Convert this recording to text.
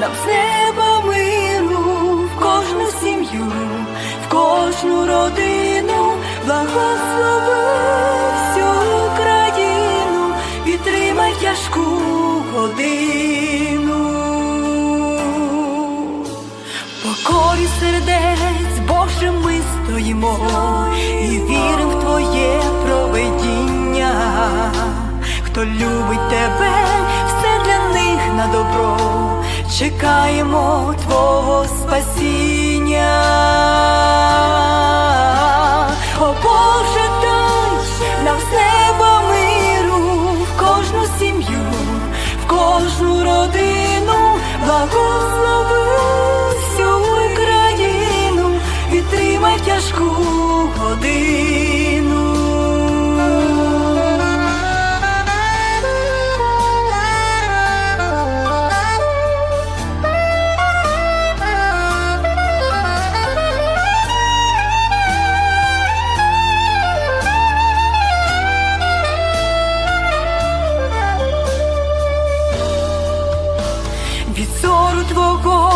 нам з неба миру, в кожну сім'ю, в кожну родину, благослови всю Україну, підтримай тяжку годину. Покорі сердець, Боже, ми стоїмо і віримо в Твоє проведіння. Хто любить тебе, Чекаємо Твого спасіння. О Боже, дай нам з неба миру, в кожну сім'ю, в кожну родину, благослови всю Україну, підтримай тяжку годину. Від зору твого.